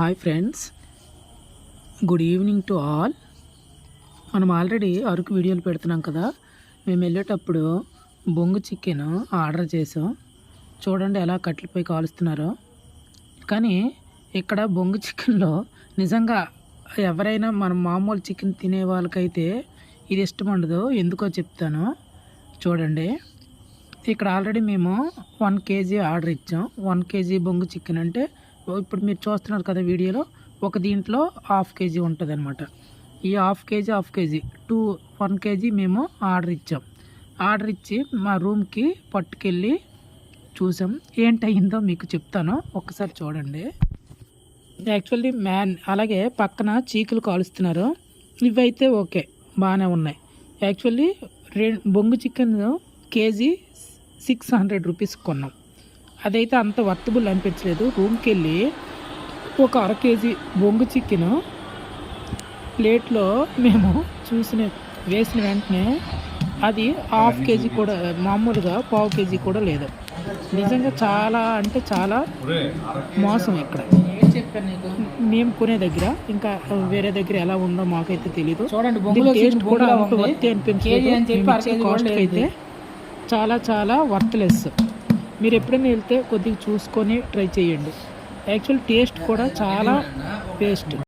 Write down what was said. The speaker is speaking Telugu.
Hi friends good evening to all మనం ఆల్రెడీ అరకు వీడియోలు పెడుతున్నాం కదా. మేము వెళ్ళేటప్పుడు బొంగు చికెన్ ఆర్డర్ చేసాం. చూడండి ఎలా కట్లపై కాలుస్తున్నారో. కానీ ఇక్కడ బొంగు చికెన్లో నిజంగా ఎవరైనా మనం మామూలు చికెన్ తినే వాళ్ళకైతే ఇది ఇష్టం ఉండదు. ఎందుకో చెప్తాను. చూడండి. ఇక్కడ ఆల్రెడీ మేము వన్ కేజీ ఆర్డర్ ఇచ్చాం. వన్ కేజీ బొంగు చికెన్ అంటే ఇప్పుడు మీరు చూస్తున్నారు కదా వీడియోలో ఒక దీంట్లో హాఫ్ కేజీ ఉంటుంది అనమాట ఈ half KG half KG two one KG మేము ఆర్డర్ ఇచ్చాం. ఆర్డర్ ఇచ్చి మా రూమ్కి పట్టుకెళ్ళి చూసాం. ఏంటయిందో మీకు చెప్తాను. ఒక్కసారి చూడండి. యాక్చువల్లీ మ్యాన్ అలాగే పక్కన చీకులు కాలుస్తున్నారు. ఇవైతే ఓకే బాగానే ఉన్నాయి. యాక్చువల్లీ రెండు బొంగు chicken KG six hundred rupees కొన్నాం. అదైతే అంత వర్తబుల్ అనిపించలేదు. రూమ్కి వెళ్ళి ఒక అర కేజీ బొంగు చికెన్ ప్లేట్లో మేము చూసిన వేసిన వెంటనే అది హాఫ్ కేజీ కూడా మామూలుగా పావు కేజీ కూడా లేదు. నిజంగా చాలా అంటే చాలా మోసం ఇక్కడ. మేము కొనే దగ్గర ఇంకా వేరే దగ్గర ఎలా ఉందో మాకైతే తెలియదు చూడండి టేస్ట్ కూడా. వర్తి అనిపించలేదు. కాస్ట్. అయితే చాలా చాలా వర్త్లెస్ మీరు ఎప్పుడైనా వెళ్తే కొద్దిగా చూసుకొని ట్రై చేయండి. యాక్చువల్ టేస్ట్ కూడా చాలా టేస్ట్